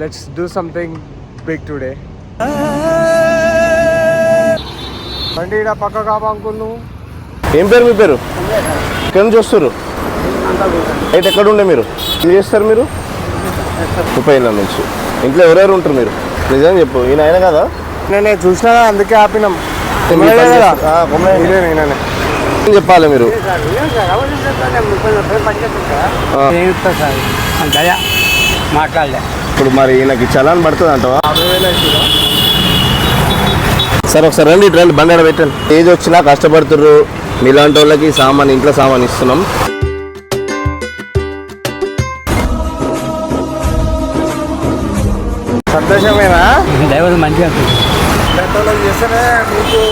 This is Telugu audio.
Let's do something big today బండి ఈడ పక్క కాపా అంకుల్ నువ్వు ఏం పేరు మీ పేరు? ఎక్కడి నుంచి వస్తారు అయితే ఎక్కడ ఉండే మీరు? ఏం చేస్తారు మీరు? ముప్పై ఏళ్ళ నుంచి. ఇంట్లో ఎవరెవరు ఉంటారు మీరు? నిజం చెప్పు. ఈయన ఆయన కదా? నేనే చూసినా అందుకే ఆపినాం. ఏం చెప్పాలి మీరు? మాట్లాడలే. ఇప్పుడు మరి ఈయనకి చలాన్ పడుతుంది అంటవా? సరే ఒకసారి రండి ఇటు రండి బండి పెట్టండి. ఏజ్ వచ్చినా కష్టపడుతుర్రు. మీలాంటి వాళ్ళకి సామాన్ ఇంట్లో సామాన్ ఇస్తున్నాం. సంతోషమేనా? దైవం మంచిగా అనిపిస్తుంది. చేస్తేనే మీకు